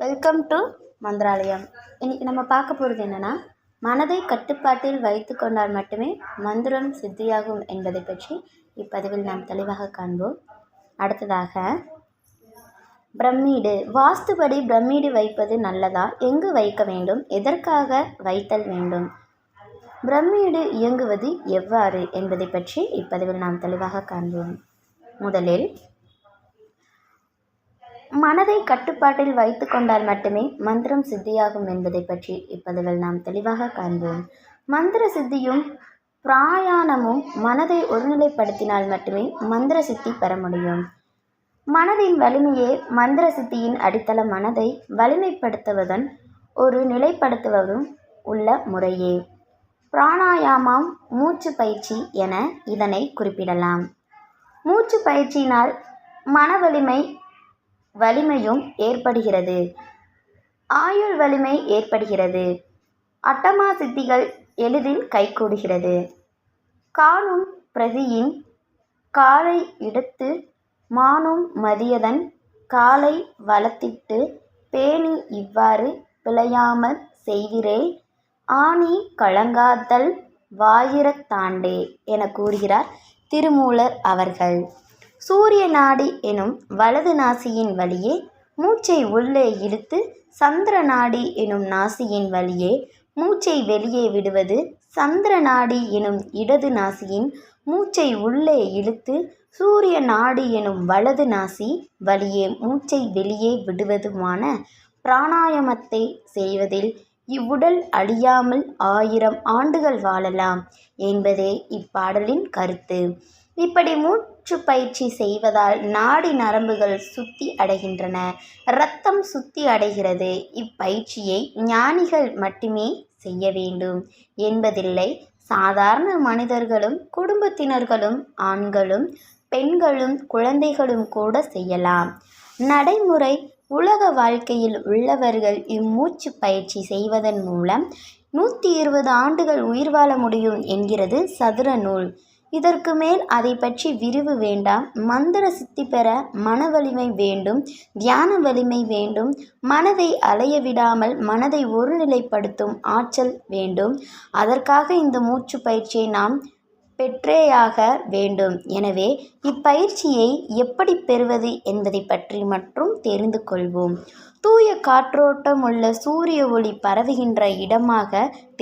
Welcome to Mantralayam இன்னைக்கு நம்ம பார்க்க போகிறது என்னென்னா மனதை கட்டுப்பாட்டில் வைத்து கொண்டால் மட்டுமே மந்திரம் சித்தியாகும் என்பதை பற்றி இப்பதிவில் நாம் தெளிவாக காண்போம். அடுத்ததாக பிரம்மீடு. வாஸ்துபடி பிரம்மீடு வைப்பது நல்லதா? எங்கு வைக்க வேண்டும்? எதற்காக வைத்தல் வேண்டும்? பிரம்மீடு இயங்குவது எவ்வாறு என்பதை பற்றி இப்பதிவில் நாம் தெளிவாக காண்போம். முதலில் மனதை கட்டுப்பாட்டில் வைத்து கொண்டால் மட்டுமே மந்திரம் சித்தியாகும் என்பதை பற்றி இப்பதிவில் நாம் தெளிவாக காண்போம். மந்திர சித்தியும் பிராயாணமும் மனதை ஒருநிலைப்படுத்தினால் மட்டுமே மந்திர சித்தி பெற முடியும். மனதின் வலிமையே மந்திர சித்தியின் அடித்தள மனதை வலிமைப்படுத்துவதன் ஒரு நிலைப்படுத்துவதும் உள்ள முறையே. பிராணாயாமம் மூச்சு பயிற்சி என இதனை குறிப்பிடலாம். மூச்சு பயிற்சியினால் மன வலிமை வலிமையும் ஏற்படுகிறது. ஆயுள் வலிமை ஏற்படுகிறது. அட்டமா சித்திகள் எளிதில் கைகூடுகிறது காணும் பிரதியின் காலை எடுத்து மானும் மதியதன் காலை வளர்த்திட்டு பேணி இவ்வாறு பிழையாமற் செய்கிறேன் ஆணி கலங்காதல் வாயிறத்தாண்டே என கூறுகிறார் திருமூலர் அவர்கள். சூரிய நாடி எனும் வலது நாசியின் வழியே மூச்சை உள்ளே இழுத்து சந்திர நாடி எனும் நாசியின் வழியே மூச்சை வெளியே விடுவது சந்திர நாடி எனும் இடது நாசியின் மூச்சை உள்ளே இழுத்து சூரிய நாடி எனும் வலது நாசி வழியே மூச்சை வெளியே விடுவதுமான பிராணாயாமத்தை செய்வதில் இவ்வுடல் அழியாமல் ஆயிரம் ஆண்டுகள் வாழலாம் என்பதே இப்பாடலின் கருத்து. இப்படி மூச்சு பயிற்சி செய்வதால் நாடி நரம்புகள் சுத்தி அடைகின்றன. இரத்தம் சுத்தி அடைகிறது. இப்பயிற்சியை ஞானிகள் மட்டுமே செய்ய வேண்டும். என்பதில்லை. சாதாரண மனிதர்களும் குடும்பத்தினர்களும் ஆண்களும் பெண்களும் குழந்தைகளும் கூட செய்யலாம். நடைமுறை உலக வாழ்க்கையில் உள்ளவர்கள் இம்மூச்சு பயிற்சி செய்வதன் மூலம் நூற்றி இருபது ஆண்டுகள் உயிர் வாழ முடியும் என்கிறது சதுர நூல். இதற்கு மேல் அதை பற்றி விரிவு வேண்டாம். மந்திர சித்தி பெற மன வலிமை வேண்டும் தியான வலிமை வேண்டும் மனதை அலைய விடாமல் மனதை ஒருநிலைப்படுத்தும் ஆற்றல் வேண்டும். அதற்காக இந்த மூச்சு பயிற்சியை நாம் பெற்றேயாக வேண்டும். எனவே இப்பயிற்சியை எப்படி பெறுவது என்பதை பற்றி மட்டும் தெரிந்து கொள்வோம். தூய காற்றோட்டம் உள்ள சூரிய ஒளி பரவுகின்ற இடமாக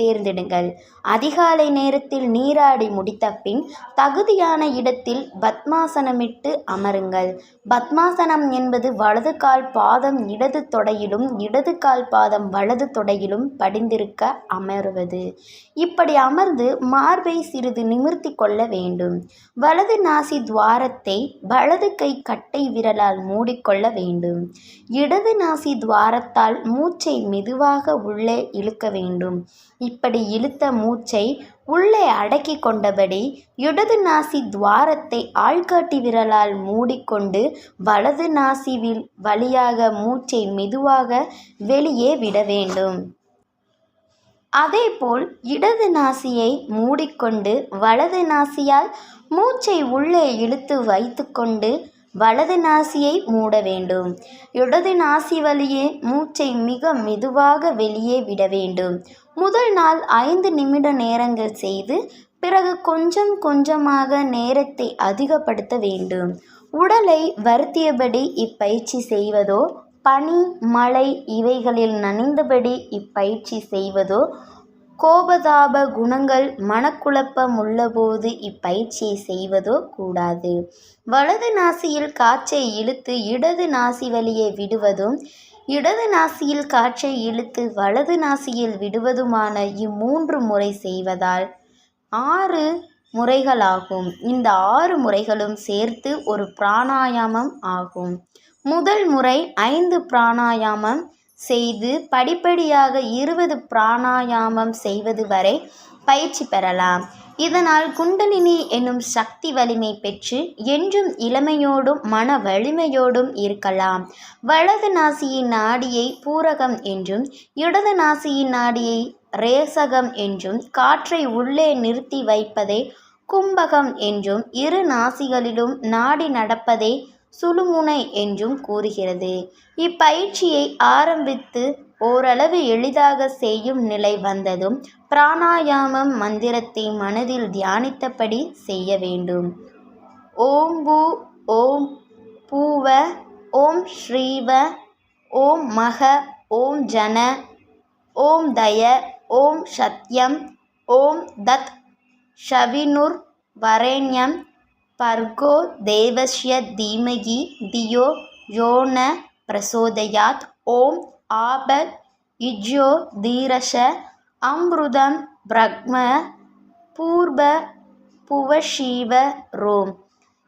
தேர்ந்தெடுங்கள். அதிகாலை நேரத்தில் நீராடி முடித்த பின் தகுதியான இடத்தில் பத்மாசனமிட்டு அமருங்கள். பத்மாசனம் என்பது வலது கால் பாதம் இடது தொடையிலும் இடது கால் பாதம் வலது தொடையிலும் படிந்திருக்க அமருவது. இப்படி அமர்ந்து மார்பை சிறிது நிமிர்த்தி கொள்ள வேண்டும். வலது நாசி துவாரத்தை வலது கை கட்டை விரலால் மூடிக்கொள்ள வேண்டும். இடது நாசி துவாரத்தால் மூச்சை மெதுவாக உள்ளே இழுக்க வேண்டும். இப்படி இழுத்த மூச்சை உள்ளே அடக்கி கொண்டபடி இடது நாசி துவாரத்தை ஆள்காட்டி விரலால் மூடிக்கொண்டு வலது நாசிவில் வழியாக மூச்சை மெதுவாக வெளியே விட வேண்டும். அதேபோல் இடது நாசியை மூடிக்கொண்டு வலது நாசியால் மூச்சை உள்ளே இழுத்து வைத்துக்கொண்டு வலது நாசியை மூட வேண்டும். இடது நாசி வழியே மூச்சை மிக மெதுவாக வெளியே விட வேண்டும். முதல் நாள் ஐந்து நிமிட நேரங்கள் செய்து பிறகு கொஞ்சம் கொஞ்சமாக நேரத்தை அதிகப்படுத்த வேண்டும். உடலை வருத்தியபடி இப்பயிற்சி செய்வதோ பனி மழை இவைகளில் நனைந்தபடி இப்பயிற்சி செய்வதோ கோபதாப குணங்கள் மனக்குழப்பம் உள்ளபோது இப்பயிற்சியை செய்வதோ கூடாது. வலது நாசியில் காற்றை இழுத்து இடது நாசி வழியை விடுவதும் இடது நாசியில் காற்றை இழுத்து வலது நாசியில் விடுவதுமான இம்மூன்று முறை செய்வதால் ஆறு முறைகளாகும். இந்த ஆறு முறைகளும் சேர்த்து ஒரு பிராணாயாமம் ஆகும். முதல் முறை ஐந்து பிராணாயாமம் செய்து படிப்படியாக இருபது பிராணாயாமம் செய்வது வரை பயிற்சி பெறலாம். இதனால் குண்டலினி என்னும் சக்தி வலிமை பெற்று என்றும் இளமையோடும் மன வலிமையோடும் இருக்கலாம். வலது நாசியின் நாடியை பூரகம் என்றும் இடது நாசியின் நாடியை ரேசகம் என்றும் காற்றை உள்ளே நிறுத்தி வைப்பதை கும்பகம் என்றும் இரு நாசிகளிலும் நாடி நடப்பதை சுழுமுனை என்றும் கூறுகிறது. இப்பயிற்சியை ஆரம்பித்து ஓரளவு எளிதாக செய்யும் நிலை வந்ததும் பிராணாயாமம் மந்திரத்தை மனதில் தியானித்தபடி செய்ய வேண்டும். ஓம் பூ ஓம் பூவ ஓம் ஸ்ரீவ ஓம் மக ஓம் ஜன ஓம் தய ஓம் சத்யம் ஓம் தத் ஷவினுர் வரேண்யம் பர்கோ தேவஸ்ய தீமகி தியோ யோன பிரசோதயாத் ஓம் ஆபத் இஜ்யோ தீரஷ அம்ருதம் பிரக்ம பூர்வ புவஷீவ ரோம்.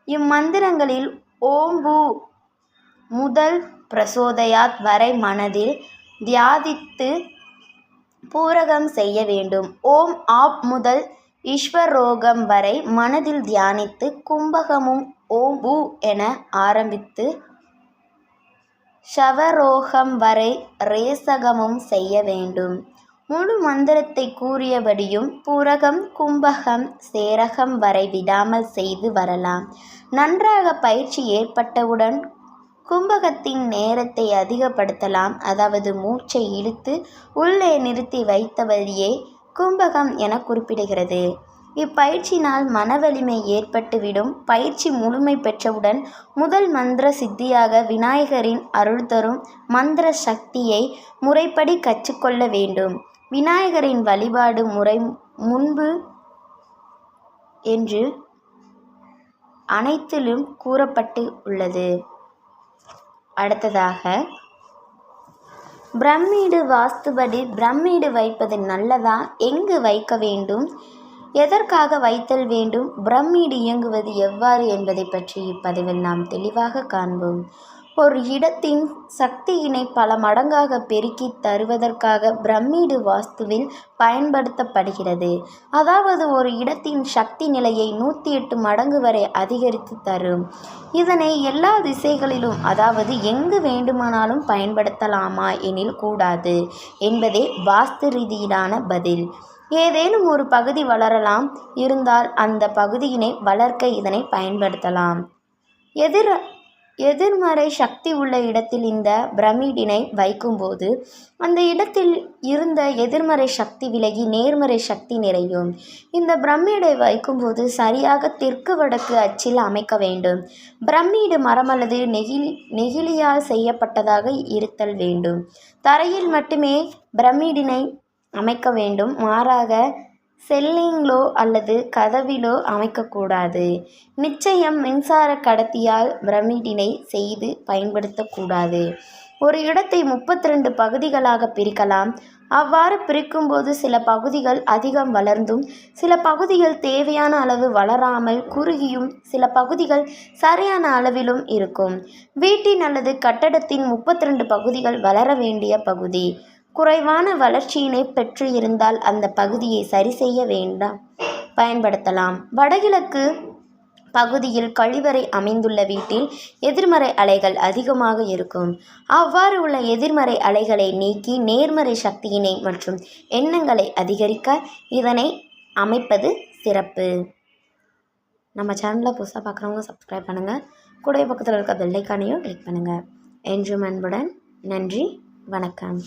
இம்மந்திரங்களில் ஓம்பு முதல் பிரசோதயாத் வரை மனதில் தியாதித்து பூரகம் செய்ய வேண்டும். ஓம் ஆப் முதல் ஈஸ்வரோகம் வரை மனதில் தியானித்து கும்பகமும் ஓம் பூ என ஆரம்பித்து ஷவரோகம் வரை ரேசகமும் செய்ய வேண்டும். முழு மந்திரத்தை கூறியபடியும் பூரகம் கும்பகம் சேரகம் வரை விடாமல் செய்து வரலாம். நன்றாக பயிற்சி ஏற்பட்டவுடன் கும்பகத்தின் நேரத்தை அதிகப்படுத்தலாம். அதாவது மூச்சை இழுத்து உள்ளே நிறுத்தி வைத்தபடியே கும்பகம் என குறிப்பிடுகிறது. இப்பயிற்சியினால் மனவலிமை ஏற்பட்டுவிடும். பயிற்சி முழுமை பெற்றவுடன் முதல் மந்திர சித்தியாக விநாயகரின் அருள் தரும் மந்திர சக்தியை முறைப்படி கற்றுக்கொள்ள வேண்டும். விநாயகரின் வழிபாடு முறை முன்பு என்று அனைத்திலும் கூறப்பட்டு உள்ளது. அடுத்ததாக பிரம்மீடு வாஸ்துபடி பிரம்மீடு வைப்பது நல்லதா? எங்கு வைக்க வேண்டும்? எதற்காக வைத்தல் வேண்டும்? பிரம்மீடு இயங்குவது எவ்வாறு என்பதை பற்றி இப்பதிவில் நாம் தெளிவாக காண்போம். ஒரு இடத்தின் சக்தியினை பல மடங்காக பெருக்கி தருவதற்காக பிரமிடு வாஸ்துவில் பயன்படுத்தப்படுகிறது. அதாவது ஒரு இடத்தின் சக்தி நிலையை நூற்றி எட்டு மடங்கு வரை அதிகரித்து தரும். இதனை எல்லா திசைகளிலும் அதாவது எங்கு வேண்டுமானாலும் பயன்படுத்தலாமா எனில் கூடாது என்பதே வாஸ்து ரீதியிலான பதில். ஏதேனும் ஒரு பகுதி வளரலாம் இருந்தால் அந்த பகுதியினை வளர்க்க இதனை பயன்படுத்தலாம். எதிர் எதிர்மறை சக்தி உள்ள இடத்தில் இந்த பிரமிடினை வைக்கும்போது அந்த இடத்தில் இருந்த எதிர்மறை சக்தி விலகி நேர்மறை சக்தி நிறையும். இந்த பிரமிடை வைக்கும்போது சரியாக தெற்கு வடக்கு அச்சில் அமைக்க வேண்டும். பிரமிடு மரம் அல்லது நெகிழி நெகிழியால் செய்யப்பட்டதாக இருத்தல் வேண்டும். தரையில் மட்டுமே பிரமிடினை அமைக்க வேண்டும். மாறாக செல்லிங்கிலோ அல்லது கதவிலோ அமைக்கக்கூடாது. நிச்சயம் மின்சார கடத்தியால் பிரமிடினை செய்து பயன்படுத்தக்கூடாது. ஒரு இடத்தை முப்பத்தி ரெண்டு பகுதிகளாக பிரிக்கலாம். அவ்வாறு பிரிக்கும்போது சில பகுதிகள் அதிகம் வளர்ந்தும் சில பகுதிகள் தேவையான அளவு வளராமல் குறுகியும் சில பகுதிகள் சரியான அளவிலும் இருக்கும். வீட்டின் அல்லது கட்டடத்தின் முப்பத்தி ரெண்டு பகுதிகள் வளர வேண்டிய பகுதி. குறைவான வளர்ச்சியினை பெற்று இருந்தால் அந்த பகுதியை சரி செய்ய வேண்டாம். பயன்படுத்தலாம். வடகிழக்கு பகுதியில் கழிவறை அமைந்துள்ள வீட்டில் எதிர்மறை அலைகள் அதிகமாக இருக்கும். அவ்வாறு உள்ள எதிர்மறை அலைகளை நீக்கி நேர்மறை சக்தியினை மற்றும் எண்ணங்களை அதிகரிக்க இதனை அமைப்பது சிறப்பு. நம்ம சேனலில் புதுசாக பார்க்குறவங்க சப்ஸ்கிரைப் பண்ணுங்கள் கூடவே பக்கத்தில் இருக்க பெல்லைக்கானையும் கிளிக் பண்ணுங்கள் என்றும் அன்புடன் நன்றி. வணக்கம்.